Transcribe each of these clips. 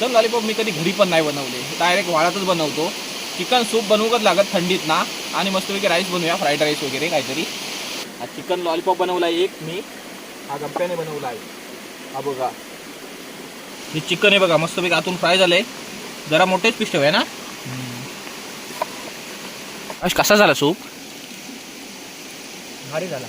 Chicken lollipop मी कधी घरी पण नाही बनवले. डायरेक्ट वाळातच बनवतो. चिकन सूप बनवूच लागत थंडीत ना. आणि मस्तपैकी राईस बनवूया फ्राईड राईस वगैरे काहीतरी. हा चिकन लॉलीपॉप बनवला एक मी. हा गप्प्याने बनवला आहे हा बघा. हे चिकन आहे बघा मस्तपैकी आतून फ्राय झालंय जरा मोठेच पीस ठेवूया ना. अश कसा झाला सूप भारी झाला.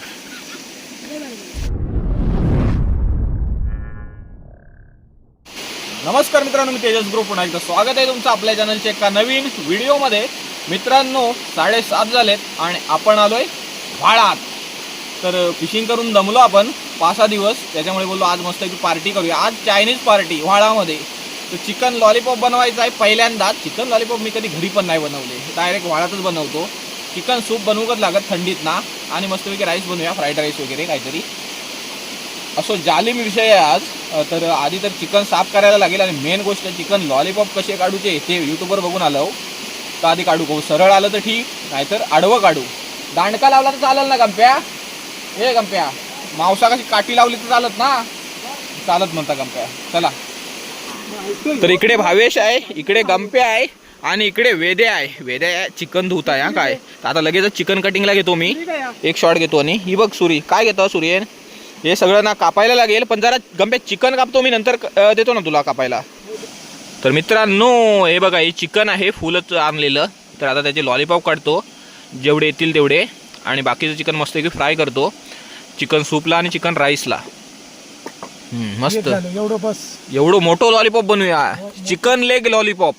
नमस्कार मित्रांनो मी तेजस ग्रुप. पुन्हा एकदा स्वागत आहे तुमचं आपल्या चॅनलच्या एका नवीन व्हिडिओमध्ये. मित्रांनो साडेसात झालेत आणि आपण आलोय व्हाळात तर फिशिंग करून दमलो आपण पाच सहा दिवस. त्याच्यामुळे बोललो आज मस्त की पार्टी करूया. आज चायनीज पार्टी व्हाळामध्ये तर चिकन लॉलीपॉप बनवायचं आहे पहिल्यांदा. चिकन लॉलीपॉप मी कधी घरी पण नाही बनवले. डायरेक्ट व्हाळातच बनवतो. चिकन सूप बनवूच लागत थंडीत ना. आणि मस्तपैकी राईस बनवूया फ्राईड राईस वगैरे काहीतरी. असो जालिम विषय आहे आज तर आधी तर चिकन साफ करायला लागेल आणि मेन गोष्ट चिकन लॉलीपॉप कसे काढूचे ते यूट्यूबवर बघून आलो. तर आधी काढू गो सरळ आलं तर ठीक नाहीतर आडवं काढू. दांडका लावला तर चालेल ना गंप्या? हे गंप्या मावसा कशी काठी लावली तर चालत ना? चालत म्हणता गंप्या. चला. तर इकडे भावेश आहे इकडे गंप्या आहे आणि इकडे वेद्या आहे. वेद्या चिकन धुत आहे हा काय? आता लगेच चिकन कटिंगला घेतो मी. एक शॉट घेतो आणि ही बघ सुरी. काय घेतो सुरीन हे सगळं ना कापायला लागेल पण जरा गंप्या चिकन कापतो मी नंतर देतो ना तुला कापायला. तर मित्रांनो हे बघा हे चिकन आहे फुलच आणलेलं. तर आता त्याचे लॉलीपॉप काढतो जेवढे येतील तेवढे. आणि बाकीचं चिकन मस्त की फ्राय करतो. चिकन सूपला आणि चिकन राईसला मस्त. एवढं बस. एवढं मोठं लॉलीपॉप बनवूया. चिकन लेग लॉलीपॉप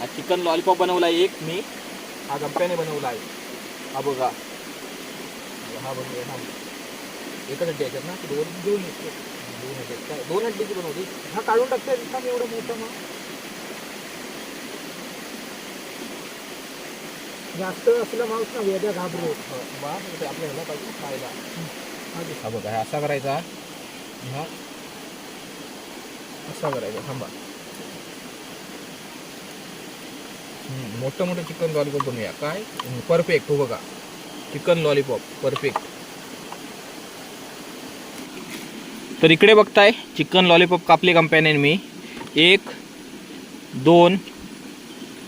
हा चिकन लॉलीपॉप बनवला एक मी. हा गप्प्याने बनवला आहे हा बघा हा बनवूया हा एकच हड्डी याच्यात ना दोन दोन आहेत. दोन ह्याच्यात काय? दोन हड्डीची बनवली हा काढून टाकते एवढं मोठं मग. जास्त असलं माणूस ना वेद्या घाबरू. बा ते आपल्या ह्याला पाहिजे खायला. हा बघा असा करायचा. हा. असा करायचा थांबा हम्म, मोठं मोठं चिकन लॉलीपॉप बनवूया. काय? परफेक्ट हो बघा. चिकन लॉलीपॉप परफेक्ट तर इकडे बघताय चिकन लॉलीपॉप कापले कंपॅनियन मी. एक दोन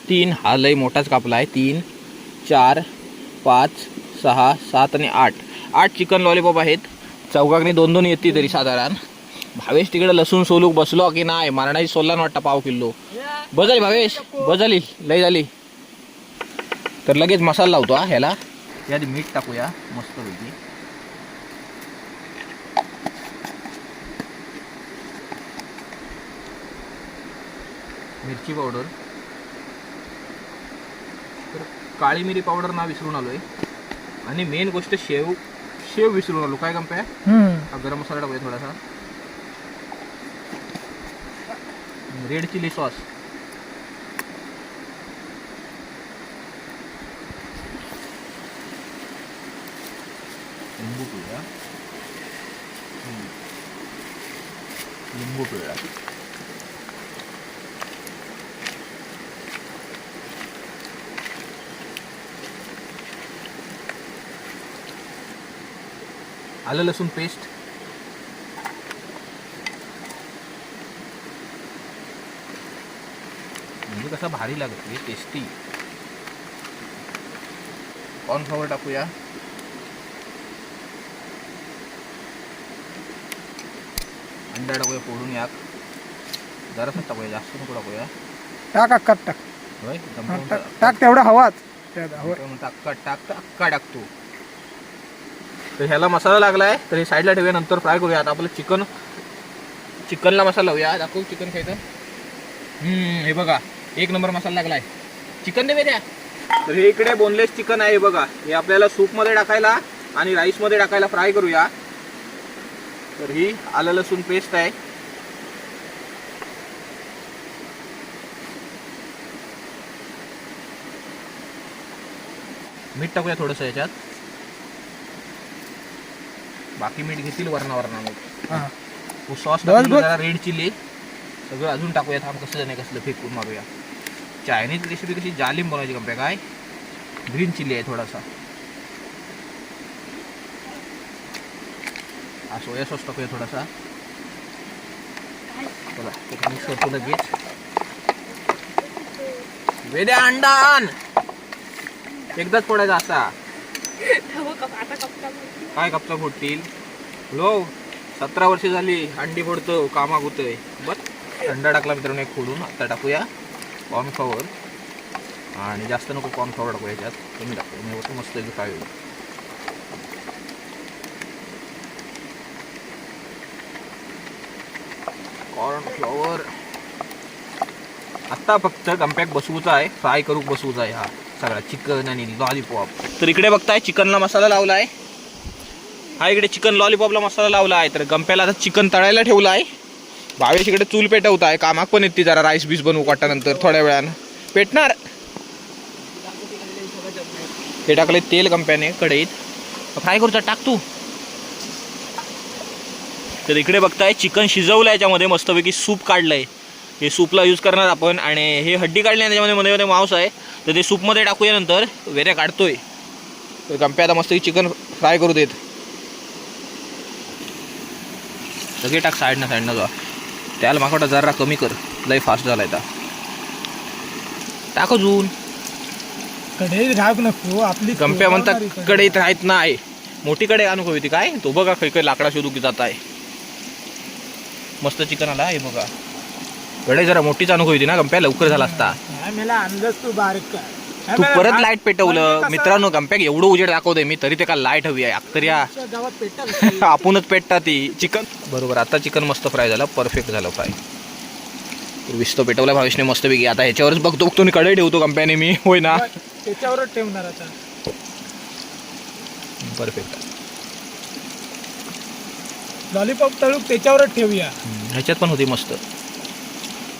तीन. हा लय मोठाच कापला आहे तीन चार पाच सहा सात आणि आठ. आठ चिकन लॉलीपॉप आहेत. चौकाकडे दोन दोन येते तरी साधारण. भावेश तिकडे लसूण सोलूक बसलो की नाही? मारणाची सोलला वाटतं पाव किलो. बस झाली भावेश बस झाली लय झाली. तर लगेच मसाला लावतो हा ह्याला. याआधी मीठ टाकूया मस्त पैकी. मिरची पावडर. तर काळी मिरी पावडर ना विसरून आलोय. आणि मेन गोष्ट शेव शेव विसरून आलो. काय कंप्या हा गरम मसाला टाकूया थोडासा. Red chilli sauce. लिंबू पिळूया आलं लसूण पेस्ट म्हणजे कसा भारी लागते टेस्टी कॉर्नफ्लॉवर टाकूया अंडा टाकूया फोडून याक जरासं टाकूया जास्त नको टाकूया टाक अक्का टाक. होय? हा, टाक टाक. तेवढा हवाच. त्यात हवा टाक- म्हणतो अक्का अक्का टाकतो तर ह्याला मसाला लागलाय तर हे साईडला ठेवूया नंतर फ्राय करूया आता आपलं चिकन चिकनला मसाला लावूया. दाखवू चिकन खायचं हम्म, हे बघा एक नंबर मसाला लागलाय. चिकन दे द्या तर हे इकडे बोनलेस चिकन आहे हे बघा. हे आपल्याला सूपमध्ये टाकायला आणि राईसमध्ये टाकायला फ्राय करूया. तर ही आलं लसूण पेस्ट आहे. मीठ टाकूया थोडंसं याच्यात. बाकी मीठ घेतील वरणा वरणा मग. सॉस. जरा रेड चिली सगळं अजून टाकूया थांब कसं नाही कसलं फेकून मारूया. चायनीज रेसिपी कशी जालिम बनवायची कंप्या काय? ग्रीन चिली आहे थोडासा. हा सोया सॉस टाकूया थोडासा. चला मिक्स करतो लगेच वेद्या अंडा आण एकदाच पडायचा असा. काय कपचा फोडतील? लो सतरा वर्ष झाली अंडी फोडतो कामाक होतोय बस अंडा टाकला मित्रांनो एक फोडून आता टाकूया. कॉर्नफ्लॉवर आणि जास्त नको कॉर्नफ्लॉवर टाकूया याच्यात. कमी टाकू होतं मस्त काय होईल. कॉर्नफ्लॉवर आत्ता फक्त कम्पॅक्ट बसवूचा आहे. फ्राय करू बसवूचा आहे हा. सगळा चिकन आणि लॉलीपॉप तर इकडे बघताय चिकनला मसाला लावला आहे हा इकडे चिकन लॉलीपॉपला मसाला लावला आहे तर गंप्याला आता चिकन तळायला ठेवला आहे भावेश इकडे चूल पेटवत आहे कामाक पण येते जरा राईस बीस बनवू वाटल्यानंतर थोड्या वेळानं. पेटणार? ते टाकले तेल गंप्याने कढईत. फ्राय करूचा टाक तू. तर इकडे बघताय चिकन शिजवलं याच्यामध्ये मस्तपैकी सूप काढलंय. हे सूपला यूज करणार आपण आणि हे हड्डी काढली आहे त्याच्यामध्ये मध्ये मध्ये मांस आहे. तर ते सूपमध्ये टाकूया नंतर वेऱ्या काढतोय. तर गंप्या आता मस्त चिकन फ्राय करू देत. सगळे टाक साईडनं साईडनं जा. त्याला माकडा जरा कमी कर. लय फास्ट झाला आता. टाक अजून. कढईत घाब नको आपली गंप्या म्हणतात कढई. कढईत. राहत नाही. मोठी कढई आणू हवी ती काय? तो बघा काही काही लाकडा शोधू की जात आहे. मस्त चिकन आला हे बघा. कढई जरा मोठीच आणू हवी ती ना गंप्या लवकर झाला असता. नाही, मला अंदाज तू बारीक तू परत लाइट पेटवलं. कसं- मित्रांनो गंप्याक एवढं उजेड दाखवतोय मी तरी ते का लाइट हवी आहे? अख्तर या आपणच पेटता ती. चिकन बरोबर आता चिकन मस्त फ्राय झालं परफेक्ट झालं फ्राय विस्तो पेटवला भावेशने मस्त पैकी आता ह्याच्यावरच बघतो बघतो मी कढई ठेवतो गंप्याने मी होय ना? त्याच्यावरच ठेवणार आता. परफेक्ट लॉलीपॉप तळूक त्याच्यावरच ठेवूया. ह्याच्यात पण होती मस्त.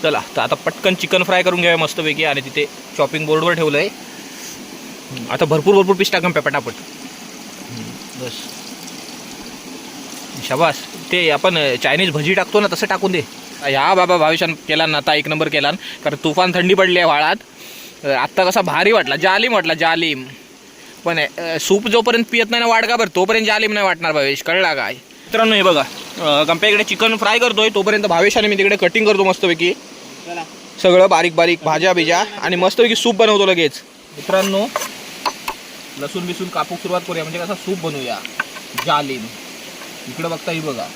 चला तर आता पटकन चिकन फ्राय करून घ्यावे मस्तपैकी आणि तिथे चॉपिंग बोर्डवर ठेवलं आहे आता भरपूर भरपूर पीस टाकून पटापट बस. शाबास. ते आपण चायनीज भजी टाकतो ना तसं टाकून दे. या बाबा भाविशान केला ना आता एक नंबर केला कारण तुफान थंडी पडली आहे वाळात. आत्ता कसा भारी वाटला. जालीम वाटला जालिम. पण सूप जोपर्यंत पियत नाही ना वाट का बरं? तोपर्यंत जालिम नाही वाटणार भावेश. कळला काय? मित्रांनो हे बघा. अं, गंप्या इकडे चिकन फ्राय करतोय. तोपर्यंत भावेश आणि मी तिकडे कटिंग करतो मस्तपैकी. सगळं बारीक बारीक भाज्या बिज्या आणि मस्तपैकी सूप बनवतो लगेच. मित्रांनो लसूण बिसून कापूक सुरुवात करूया. म्हणजे कसा सूप बनवूया. जालिम. इकडं बघता ही बघा.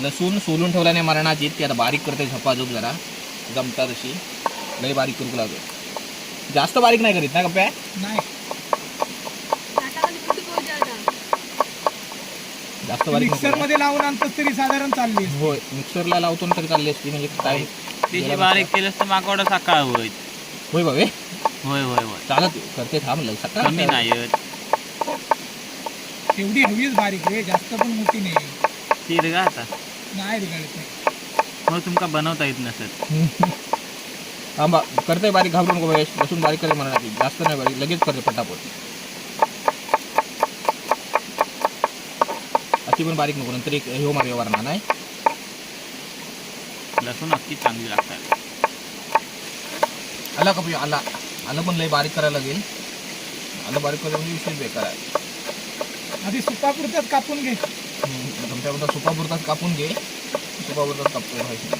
लसूण सोलून ठेवल्याने मरणाची ती आता बारीक करते. झपाझप जरा. जमता तशी लई बारीक करू लागेल. जास्त बारीक नाही करीत ना कप्प्या नाही. जास्त बारीक मिक्सर. मध्ये लावून आणतोस तरी साधारण चालली होय मिक्सरला लावतो ना तरी चालली असती म्हणजे काय? तिची बारीक केलंस तर मागवडा सकाळ होईल होय बाबे. होय होय होय. चालत करते थांब लग सकाळ कमी नाही येत. तेवढी हवीच बारीक रे जास्त पण मोठी नाही. ती रे का आता. नाही रिगाळत नाही. मग तुमका बनवता येत नसत थांबा करते बारीक घाबरू नको बाबा लसूण बारीक करे म्हणा जास्त नाही बारीक लगेच करते पटापट. अति पण बारीक नको नंतर एक हे मारूया वरणा नाही. लसूण अख्खी चांगली लागतात. आला का आला. आलं पण लय बारीक करायला लागेल. आलं बारीक करायला म्हणजे विशेष बेकार आहे. आधी सुपापुरत्याच कापून घे. तुमच्याबद्दल सुपापुरताच कापून घे. सुपापुरताच कापतोय व्हायचं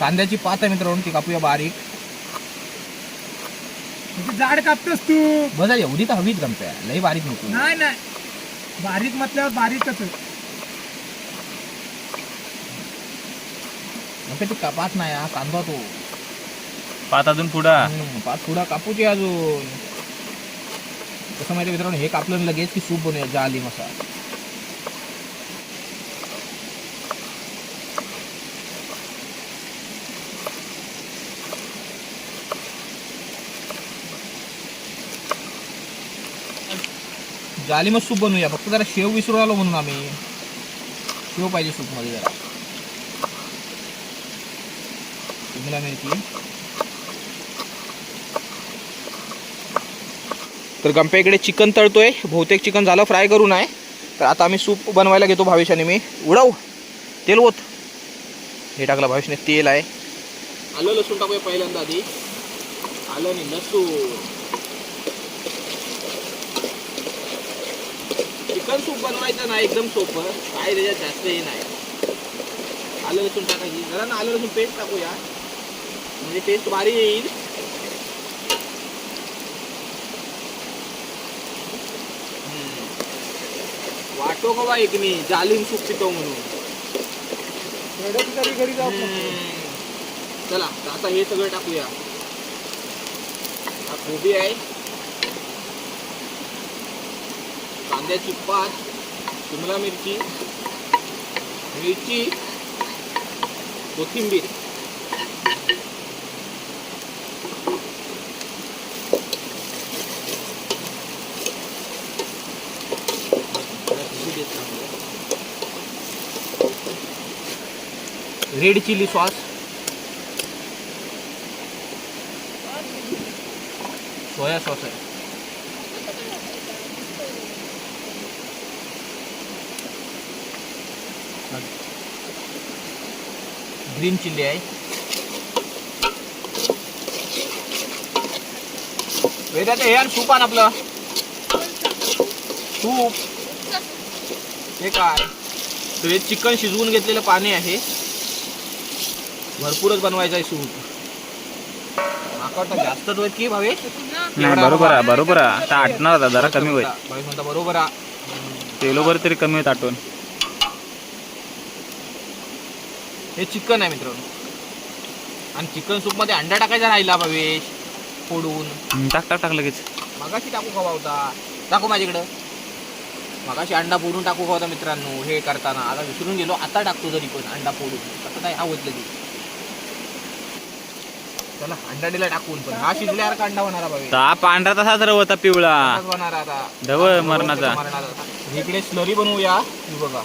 कांद्याची पात आहे मित्रांनो ती कापूया बारीक. किती जाड कापतोस तू. बघा एवढी तर हवीच गमत्या लई बारीक नको. नाही नाही. बारीक म्हटल्यावर बारीकच आहे. गमत्या ती कापात नाही हा कांदा तो. पात अजून पुढं. हम्म, पात थोडा कापूची अजून. कसं माहिती मित्रांनो हे कापलं लगेच की सूप बनवूया जाली मसाला. गाली मग सूप बनवूया. फक्त जरा शेव विसरून आलो म्हणून आम्ही. शेव पाहिजे सूपमध्ये जरा. शिमला मिरची तर गंप्या इकडे चिकन तळतोय. बहुतेक चिकन झालं फ्राय करू आहे तर आता आम्ही सूप बनवायला घेतो भावेशाने. मी उडव. तेल होत हे टाकलं भावेशने. तेल आहे. आलं लसूण टाकूया पहिल्यांदा आधी. आलं नाही लसूण. चिकन सूप बनवायचं ना एकदम सोपं. काय त्याच्यात जास्त हे नाही. आलं लसूण टाकायची जरा ना आलं लसूण पेस्ट टाकूया. म्हणजे टेस्ट भारी येईल. वाटो का बा एक मी? जालिम सूप पितो म्हणून. घरी जाऊ. चला आता हे सगळं टाकूया. हा कोबी आहे. कांद्याची पात शिमला मिरची मिरची कोथिंबीर. Red chilli sauce. Soya sauce आहे. ग्रीन चिल्ली आहे. वेदाचं हे आण सूप आण आपलं. सूप. हे काय? तर हे चिकन शिजवून घेतलेलं पाणी आहे. भरपूरच बनवायचं आहे सूप. जास्तच होईल की भावे? नाही बरोबर आहे बरोबर आहे. आता आटणार जरा कमी होईल. बरोबर आहे. तेलोबर तरी कमी होईल आटून. हे चिकन आहे मित्रांनो. आणि चिकन सूपमध्ये अंडा टाकायचा राहिला भावेश फोडून. टाक टाक टाक लगेच. मगाशी टाकू खावा होता. टाकू माझ्याकडं. मगाशी अंडा फोडून टाकू का होता मित्रांनो हे करताना. आता विसरून गेलो आता टाकतो जरी पण अंडा फोडून. आता काय आवडलं लगेच. चला अंडा दिला टाकून पण. हा शिजल्यासारखा अंडा होणार भावे ता पांढरा तसाच होता पिवळा. होणार आता. ढवळ मरणाचा. मरणाचा. इकडे स्लरी बनवूया. ही बघा.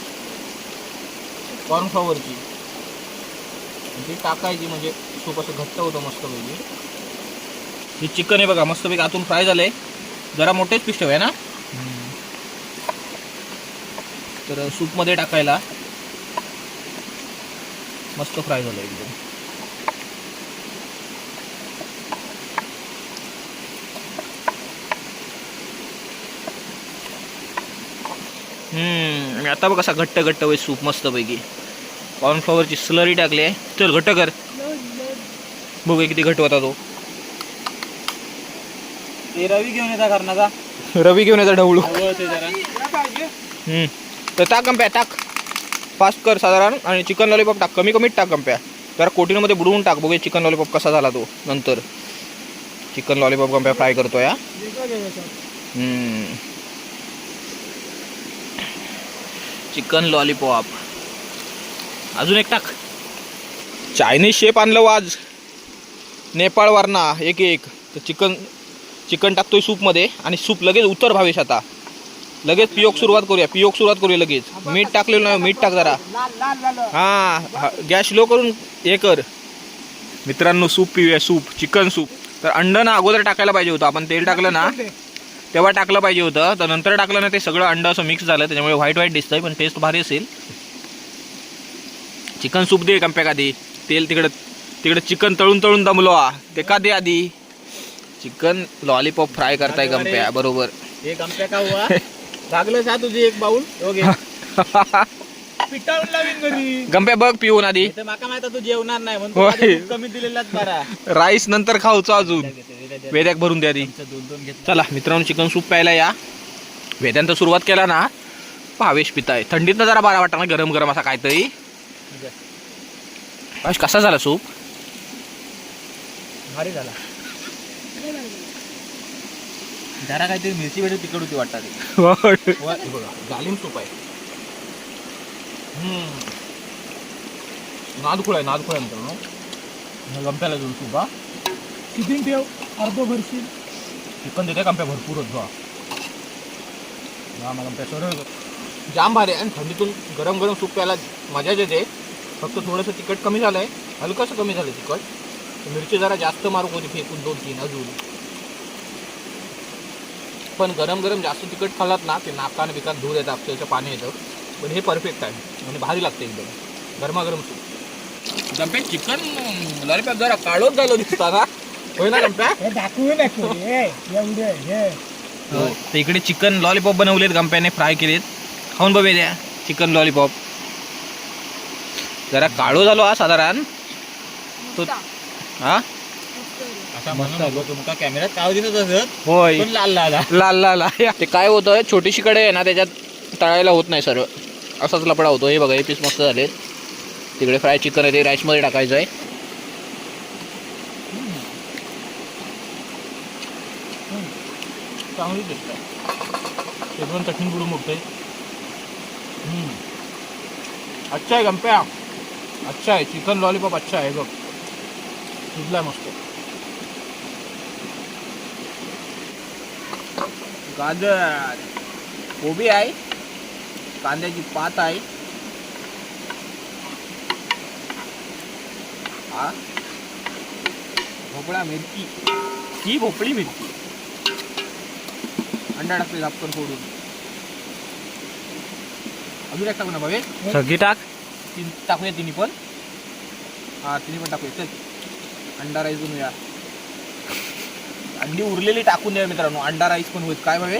कॉर्नफ्लॉवरची ती टाकायची म्हणजे सूप असं घट्ट होतं मस्त हे चिकन आहे बघा मस्तपैकी आतून फ्राय झालंय. जरा मोठेच पीस ठेवूया ना? तर सूपमध्ये टाकायला मस्त फ्राय झालं एकदम. हम्म आणि आता बघ कसा घट्ट घट्ट होईल सूप मस्त पैकी. कॉर्नफ्लॉवरची स्लरी टाकली आहे. चल घट्ट कर. बघूया किती घट्ट होता तो. रवी घेऊन येता करणाचा रवी घेऊन याचा ढवळू. तर टाक कंप्या टाक. फास्ट कर साधारण आणि चिकन लॉलीपॉप टाक. कमी कमीत टाक कंप्या जरा कोटीमध्ये बुडवून टाक. बघूया चिकन लॉलीपॉप कसा झाला तो नंतर. चिकन लॉलीपॉप कंप्या फ्राय करतो या. चिकन लॉलीपॉप अजून एक टाक. चायनीज शेप आणलं वाज नेपाळ वारणा एक एक. तर चिकन चिकन टाकतोय सूपमध्ये आणि सूप लगेच उतर भावेश आता. लगेच पियोग सुरुवात करूया पियोक सुरुवात करूया लगेच. मीठ टाकलेलं नाही मीठ टाक जरा. हां गॅस लो करून हे कर. मित्रांनो सूप पिऊया सूप चिकन सूप. तर अंड ना अगोदर टाकायला पाहिजे होतं. आपण तेल टाकलं ना तेव्हा टाकलं पाहिजे होतं. तर नंतर टाकलं ना ते सगळं अंड असं मिक्स झालं त्याच्यामुळे व्हाईट व्हाईट दिसतंय पण टेस्ट भारी असेल. चिकन सूप दे कंप्या आधी तेल तिकडं तिकडे चिकन तळून तळून दमलो हा ते का दे आधी? चिकन लॉलीपॉप फ्राय करताय कंप्या बरोबर. हे गमप्या का हुआ? लागलं का तुझी एक लावीन घरी. गंप्या बघ पिऊन आधी. इथं माका माहीत तू जेवणार नाही होय. आधी कमी दिलेलाच बरा. राईस नंतर खाऊचो अजून. वेद्याक भरून द्या आधी. दोन दोन चला मित्रांनो चिकन सूप प्यायला या. वेद्यांत सुरुवात केला ना. भावेश पिताय. थंडीत जरा बरा वाटतं ना गरम गरम असा काहीतरी. भावेश कसा झाला सूप? भारी झाला. जरा काहीतरी मिरची भेटू तिकड होती वाटतात जालिम सूप आहे. नादखुळ आहे नादखुळ आहे मित्रांनो. गंप्याला देऊन सूप हा. शिजून ठेव अर्धो भरशील. चिकन देते गंप्या भरपूर होतो मला गंप्या सरळ जाम भारी आहे. आणि थंडीतून गरम गरम सूप प्यायला मजाच येते. फक्त थोडंसं तिखट कमी झालं आहे हलकंसं कमी झालं तिखट. मिरची जरा जास्त मारू होती फेकून दोन तीन अजून. पण गरम गरम जास्त तिखट खाल्लात ना ते नाकान बिकान धूर येतं अक्षरशः पाणी येतं पण हे परफेक्ट आहे. आणि भारी लागते एकदम. गरमागरम सूप. गंप्या चिकन लॉलीपॉप जरा काळोच झालं दिसता ना होय ना गंप्या? हे तर इकडे चिकन लॉलीपॉप बनवलेत गंप्याने फ्राय केलेत. खाऊन बघूया द्या चिकन लॉलीपॉप. जरा काळो झालो हा साधारण. तो हा? तुमका कॅमेऱ्यात दिसत असत होय. पण लाल लाल. लाल लाल. आहे. ते काय होतं छोटीशी कडे आहे ना त्याच्यात तळायला होत नाही सर्व. असाच लपडा होतो हे बघा हे पीस मस्त झालेत. तिकडे फ्राय चिकन आहे ते राईसमध्ये टाकायचं आहे चांगली टेस्ट आहे. ते पण चटणी बुडून उठते अच्छा आहे गंप्या. अच्छा आहे चिकन लॉलीपॉप अच्छा आहे बघ. शिजलाय मस्त. गाजर. कोबी आहे. कांद्याची पात आहे. हा? भोपळा मिरची. ही भोपळी मिरची. अंडा टाकले झापकन सोडून अजून एक टाकू ना भावे. सगळी टाक. तीन टाकूया तिन्ही पण. हा तिन्ही पण टाकूया. चल. अंडा राईस बनवूया. अंडी उरलेली टाकून द्या मित्रांनो. अंडा राईस पण होईल. काय भावे?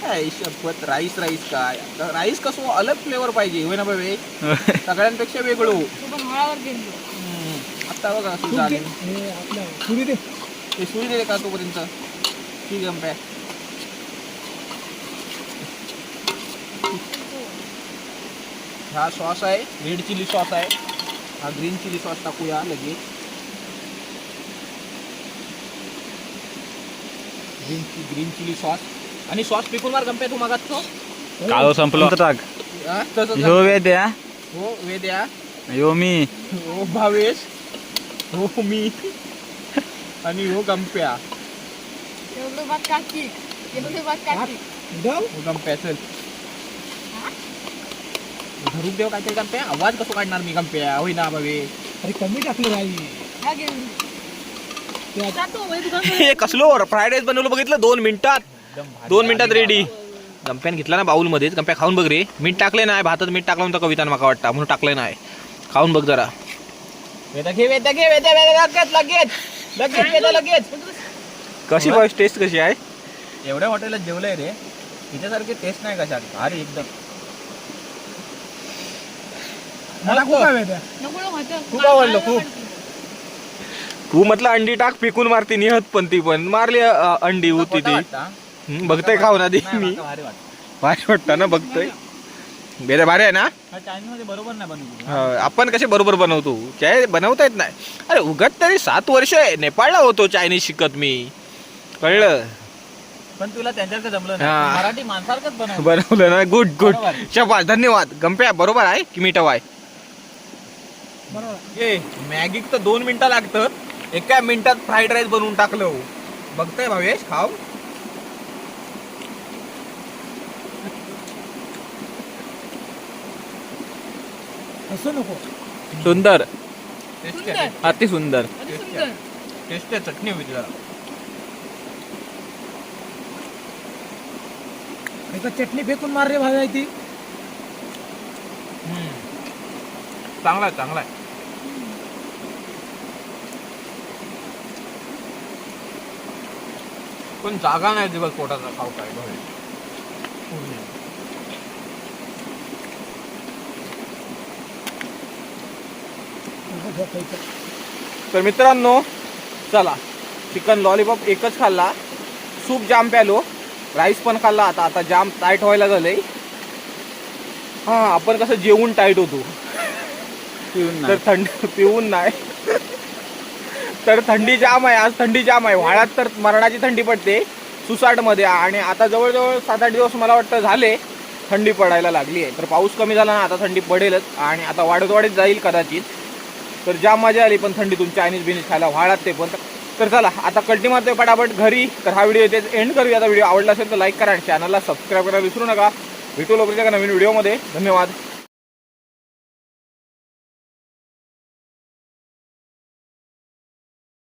काय शपथ? राईस राईस काय? राईस कसं अलग फ्लेवर पाहिजे. होय ना भावे? सगळ्यांपेक्षा वेगळं हो. आता बघा तूप दे. हे सुई दे का तोपर्यंत? ठीक आहे हा सॉस आहे रेड चिली सॉस आहे. हा ग्रीन चिली सॉस टाकूया लगेच. Green green chilli sauce. आणि सॉस पिकून मार गंप्या तू मागात तो. काळो संपलो. टाक. हा, ह्यो वे द्या हो वेद्या. ह्यो मी. हो भावेश. हो मी. आणि हो गंप्या. उडव हो गंप्या चल. धरून देव काहीतरी गंप्या आवाज कसं काढणार मी गंप्या होई ना भावे अरे कमी टाकलं राई ते आता हे कसलो फ्राईड राईस बनवलं बघितलं? दोन मिनिटात. दोन मिनिटात रेडी गंप्यान घेतला ना बाउल मध्येच. गंप्या खाऊन बघ रे. मीठ टाकले नाही भातात मीठ टाकलं होतं कवितान माका वाटतं. म्हणून टाकलं नाही खाऊन बघ जरा. कशी पाहिजे टेस्ट कशी आहे? एवढ्या हॉटेलात जेवलंय रे. तिच्यासारखी टेस्ट नाही कशात. भारी एकदम. मला खूप हवे त्या खूप आवडलं, खूप. तू म्हटलं अंडी टाक पिकून मारती निहत पण ती पण. मारली अ, अंडी होती ती. हम्म, बघतोय खाऊन आधी मी. भारी वाटतं. ना बघतोय. बेरे भारी आहे ना? मध्ये बरोबर नाही बनवली हा, आपण कसे बरोबर बनवतो? काय बनवता येत नाही. अरे उगत तरी सात वर्ष आहे. नेपाळला होतो चायनीज शिकत मी. कळलं? पण तुला त्यांच्याकडे जमलं हा. नाही मराठी माणसारखंच बनव बनवलं ना. गुड गुड बरोबर. धन्यवाद. गंप्या बरोबर आहे की मीठ आहे बरोबर ए मॅगी तर दोन मिनिटं लागतं. एका मिनिटात फ्राईड राईस बनवून टाकलं हो. बघताय भावेश खाव असं नको. सुंदर. अति सुंदर. टेस्ट आहे चटणी होती जरा. एका चटणी फेकून मार रे भावी ती. हम्म. चांगला आहे चांगला आहे. पण जागा नाही दिवस पोटाचा खाऊ काय पूर्ण. तर मित्रांनो चला चिकन लॉलीपॉप एकच खाल्ला सूप जाम प्यालो राईस पण खाल्ला आता आता जाम टाईट व्हायला झालंय. हा आपण कसं जेवून टाईट होतो. तर थंडी पिऊन नाही. तर थंडी जाम आहे आज थंडी जाम आहे. वाळ्यात तर मरणाची थंडी पडते सुसाटमध्ये. आणि आता जवळजवळ सात आठ दिवस मला वाटतं झाले थंडी पडायला लागली आहे. तर पाऊस कमी झाला ना आता थंडी पडेलच. आणि आता वाढत वाढत जाईल कदाचित. तर जाम मजा आली पण थंडीतून चायनीज बिनीज खायला व्हाळात ते पण. तर चला आता कल्टी मारतोय पटापट घरी. तर हा व्हिडिओ इथे एंड करूया. आता व्हिडिओ आवडला असेल तर लाईक करा आणि चॅनलला सबस्क्राईब करायला विसरू नका. भेटू लवकरच्या नवीन व्हिडिओमध्ये. धन्यवाद.